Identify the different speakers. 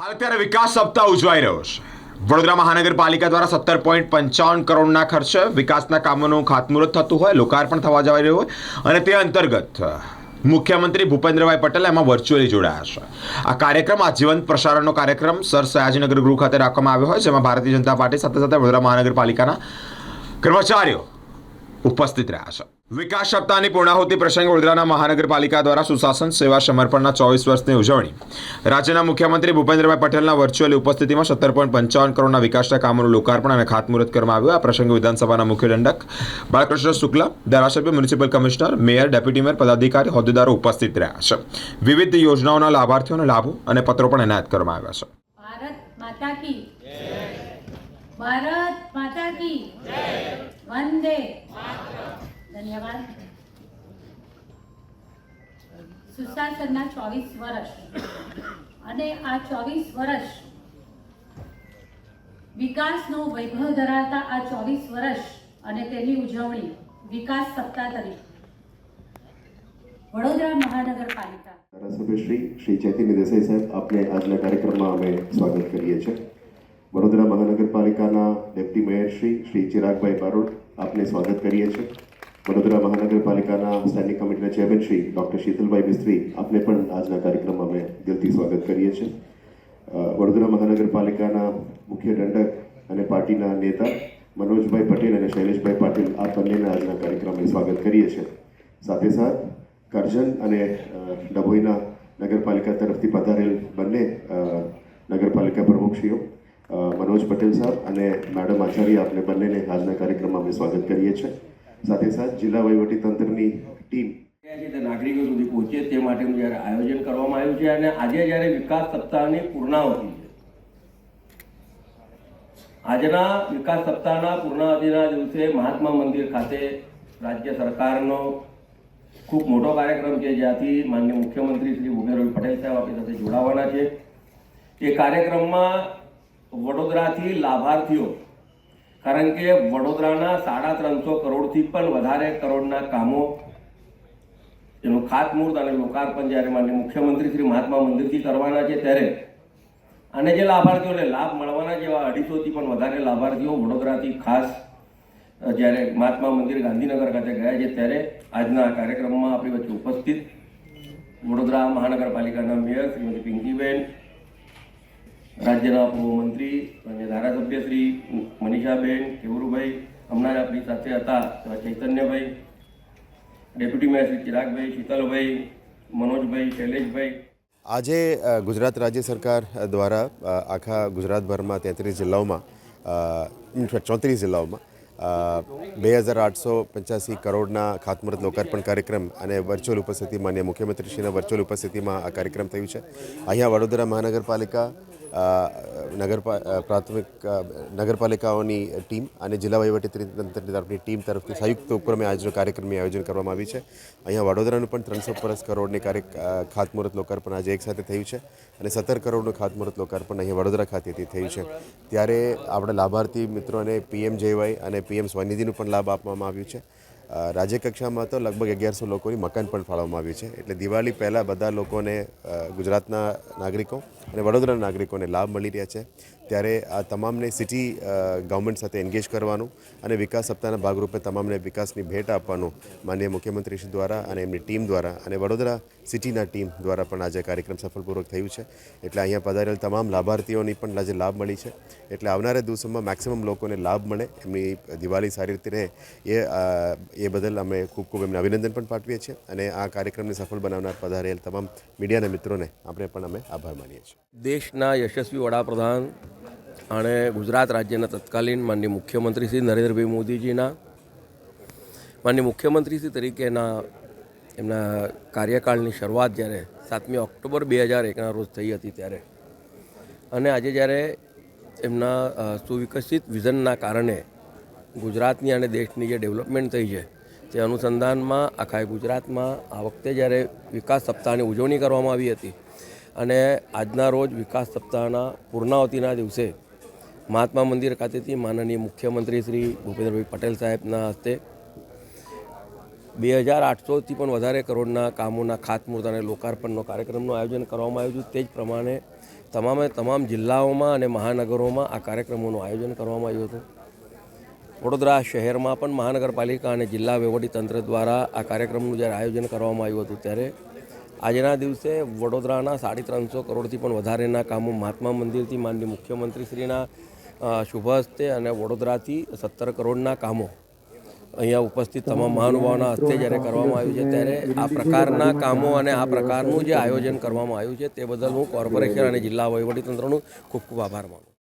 Speaker 1: હાલ અત્યારે વિકાસ સપ્તાહ ઉજવાઈ રહ્યો છે. વડોદરા મહાનગરપાલિકા દ્વારા સત્તર પોઈન્ટ પંચાવન કરોડના ખર્ચે વિકાસના કામોનું ખાતમુહૂર્ત થતું હોય, લોકાર્પણ થવા જઈ રહ્યું હોય અને તે અંતર્ગત મુખ્યમંત્રી ભૂપેન્દ્રભાઈ પટેલ એમાં વર્ચ્યુઅલી જોડાયા છે. આ કાર્યક્રમ, આ જીવંત પ્રસારણનો કાર્યક્રમ સર સયાજીનગર ગૃહ ખાતે રાખવામાં આવ્યો હોય, જેમાં ભારતીય જનતા પાર્ટી સાથે સાથે વડોદરા મહાનગરપાલિકાના કર્મચારીઓ ઉપસ્થિત રહ્યા છે. વિકાસ સપ્તાહની પૂર્ણાહુતિ પ્રસંગે વડોદરાના મહાનગરપાલિકા દ્વારા સુશાસન સેવા સમર્પણના ચોવીસ વર્ષની ઉજવણી. રાજ્યના મુખ્યમંત્રી ભૂપેન્દ્રભાઈ પટેલના વર્ચ્યુઅલ ઉપસ્થિતિમાં સત્તર પોઈન્ટ પંચાવન કરોડના વિકાસના કામોનું લોકાર્પણ અને ખાતમુહૂર્ત કરવામાં આવ્યું. આ પ્રસંગે વિધાનસભાના મુખ્ય દંડક બાળકૃષ્ણ શુક્લા, ધારાસભ્ય, municipal commissioner, mayor, deputy mayor, પદાધિકારી, હોદ્દેદારો ઉપસ્થિત રહ્યા છે. વિવિધ યોજનાઓના લાભાર્થીઓને લાભો અને પત્રો પણ એનાયત કરવામાં આવ્યા છે.
Speaker 2: ભારત માતા કી વંદે ધન્યવાદ. સુશાસનના ચોવીસ વર્ષ. અને આ ચોવીસ વર્ષ વિકાસનો વૈભવ ધરાવતા આ ચોવીસ વર્ષ અને તેની ઉજવણી વિકાસ સપ્તાહ તરીકે. વડોદરા મહાનગરપાલિકા.
Speaker 3: ધારાસભ્ય શ્રી શ્રી ચૈતન્ય દેસાઈ સાહેબ, આપને આજના કાર્યક્રમમાં અમે સ્વાગત કરીએ છીએ. વડોદરા મહાનગરપાલિકાના ડેપ્ટી મેયર શ્રી શ્રી ચિરાગભાઈ બારોટ, આપને સ્વાગત કરીએ છીએ. વડોદરા મહાનગરપાલિકાના સ્ટેન્ડિંગ કમિટીના ચેરમેન શ્રી ડૉક્ટર શીતલભાઈ મિસ્ત્રી આપને પણ આજના કાર્યક્રમમાં અમે દિલથી સ્વાગત કરીએ છીએ. વડોદરા મહાનગરપાલિકાના મુખ્ય દંડક અને પાર્ટીના નેતા મનોજભાઈ પટેલ અને શૈલેષભાઈ પાટીલ આ બંનેના આજના કાર્યક્રમમાં સ્વાગત કરીએ છીએ. સાથે સાથ કરજણ અને ડભોઈના નગરપાલિકા તરફથી પધારેલ બંને નગરપાલિકા પ્રમુખશ્રીઓ મનોજ પટેલ સાહેબ અને મેડમ આચાર્ય આપને બંનેને આજના કાર્યક્રમમાં અમે સ્વાગત કરીએ છીએ. સાથે સાથ જિલ્લા વહીવટી તંત્રની ટીમ
Speaker 4: નાગરિકો સુધી પહોંચે તે માટેનું જ્યારે આયોજન કરવામાં આવ્યું છે અને આજે જ્યારે વિકાસ સપ્તાહની પૂર્ણાવતિ છે. આજના વિકાસ સપ્તાહના પૂર્ણાવતિના દિવસે મહાત્મા મંદિર ખાતે રાજ્ય સરકારનો ખૂબ મોટો કાર્યક્રમ છે, જ્યાંથી માનનીય મુખ્યમંત્રી શ્રી ભૂપેન્દ્રભાઈ પટેલ સાહેબ આપણી સાથે જોડાવાના છે. એ કાર્યક્રમમાં વડોદરાથી લાભાર્થીઓ કારણ કે વડોદરાના સાડા ત્રણસો કરોડથી પણ વધારે કરોડના કામો એનું ખાતમુહૂર્ત અને લોકાર્પણ જ્યારે માન્ય મુખ્યમંત્રી શ્રી મહાત્મા મંદિરથી કરવાના છે ત્યારે અને જે લાભાર્થીઓને લાભ મળવાના જેવા અઢીસોથી પણ વધારે લાભાર્થીઓ વડોદરાથી ખાસ જ્યારે મહાત્મા મંદિર ગાંધીનગર ખાતે ગયા છે ત્યારે આજના કાર્યક્રમમાં આપણી વચ્ચે ઉપસ્થિત વડોદરા મહાનગરપાલિકાના મેયર શ્રીમતી પિંકીબેન રાજ્યના પૂર્વ મંત્રી અને ધારાસભ્ય શ્રી મનીષાબેન કેવરુભાઈ હમણાં આપણી સાથે હતા ચૈતન્યભાઈ, ડેપ્યુટી મેયર શ્રી ચિરાગભાઈ, શીતલભાઈ, મનોજભાઈ, શૈલેષભાઈ.
Speaker 5: આજે ગુજરાત રાજ્ય સરકાર દ્વારા આખા ગુજરાતભરમાં તેત્રીસ જિલ્લાઓમાં ચોત્રીસ જિલ્લાઓમાં બે હજાર આઠસો પંચ્યાસી કરોડના ખાતમુહૂર્ત લોકાર્પણ કાર્યક્રમ અને વર્ચ્યુઅલ ઉપસ્થિતિ માન્ય મુખ્યમંત્રીશ્રીના વર્ચ્યુઅલ ઉપસ્થિતિમાં આ કાર્યક્રમ થયું છે. અહીંયા વડોદરા મહાનગરપાલિકા નગરપા પ્રાથમિક નગરપાલિકાઓની ટીમ અને જિલ્લા વહીવટીતંત્રની તરફની ટીમ તરફથી સંયુક્ત ઉપક્રમે આજનો કાર્યક્રમનું આયોજન કરવામાં આવ્યું છે. અહીંયા વડોદરાનું પણ ત્રણસો પરસ કરોડની કાર્ય ખાતમુહૂર્ત લોકાર્પણ આજે એક સાથે થયું છે અને સત્તર કરોડનું ખાતમુહૂર્ત લોકાર્પણ અહીંયા વડોદરા ખાતેથી થયું છે. ત્યારે આપણા લાભાર્થી મિત્રોને પીએમ જેવાય અને પીએમ સ્વનિધિનું પણ લાભ આપવામાં આવ્યું છે. રાજ્ય કક્ષામાં તો લગભગ અગિયારસો લોકોની મકાન પણ ફાળવવામાં આવ્યું છે. એટલે દિવાળી પહેલાં બધા લોકોને ગુજરાતના નાગરિકો અને વડોદરાના નાગરિકોને લાભ મળી રહ્યા છે. ત્યારે આ તમામને સિટી ગવર્મેન્ટ સાથે એન્ગેજ કરવાનું અને વિકાસ સપ્તાહના ભાગરૂપે તમામને વિકાસની ભેટ આપવાનું માનનીય મુખ્યમંત્રી શ્રી દ્વારા અને એમની ટીમ દ્વારા અને વડોદરા સિટીના ટીમ દ્વારા પણ આજે કાર્યક્રમ સફળપૂર્વક થયું છે. એટલે અહીંયા પધારેલ તમામ લાભાર્થીઓની પણ આજે લાભ મળી છે. એટલે આવનારા દિવસોમાં મેક્સિમમ લોકોને લાભ મળે, એમની દિવાળી સારી રીતે રહે, એ એ બદલ અમે ખૂબ ખૂબ એમને અભિનંદન પણ પાઠવીએ છીએ અને આ કાર્યક્રમને સફળ બનાવનાર પધારેલ તમામ મીડિયાના મિત્રોને આપણે પણ અમે આભાર માનીએ છીએ.
Speaker 4: દેશના યશસ્વી વડાપ્રધાન અને ગુજરાત રાજ્યના તત્કાલીન માનનીય મુખ્યમંત્રી શ્રી નરેન્દ્રભાઈ મોદીજીના, માનનીય મુખ્યમંત્રી શ્રી તરીકેના એમના કાર્યકાળની શરૂઆત જ્યારે સાતમી ઓક્ટોબર બે હજાર એકના રોજ થઈ હતી ત્યારે. અને આજે જ્યારે એમના સુવિકસિત વિઝનના કારણે ગુજરાતની અને દેશની જે ડેવલપમેન્ટ થઈ છે, તે અનુસંધાનમાં આખા ગુજરાતમાં આ વખતે જ્યારે વિકાસ સપ્તાહની ઉજવણી કરવામાં આવી હતી અને આજના રોજ વિકાસ સપ્તાહના પૂર્ણાવતીના દિવસે મહાત્મા મંદિર ખાતેથી માનનીય મુખ્યમંત્રી શ્રી ભૂપેન્દ્રભાઈ પટેલ સાહેબના હસ્તે બે હજાર આઠસોથી પણ વધારે કરોડના કામોના ખાતમુહૂર્ત અને લોકાર્પણનો કાર્યક્રમનું આયોજન કરવામાં આવ્યું હતું તે જ પ્રમાણે તમામે તમામ જિલ્લાઓમાં અને મહાનગરોમાં આ કાર્યક્રમોનું આયોજન કરવામાં આવ્યું હતું. વડોદરા શહેરમાં પણ મહાનગરપાલિકા અને જિલ્લા વહીવટીતંત્ર દ્વારા આ કાર્યક્રમનું જ્યારે આયોજન કરવામાં આવ્યું હતું ત્યારે આજના દિવસે વડોદરાના સાડી ત્રણસો કરોડથી પણ વધારેના કામો મહાત્મા મંદિરથી માનનીય મુખ્યમંત્રીશ્રીના શુભ હસ્તે અને વડોદરાથી સત્તર કરોડના કામો અહીંયા ઉપસ્થિત તમામ મહાનુભાવોના હસ્તે જ્યારે કરવામાં આવ્યું છે, ત્યારે આ પ્રકારના કામો અને આ પ્રકારનું જે આયોજન કરવામાં આવ્યું છે, તે બદલ હું કોર્પોરેશન અને જિલ્લા વહીવટીતંત્રનું ખૂબ ખૂબ આભાર માનું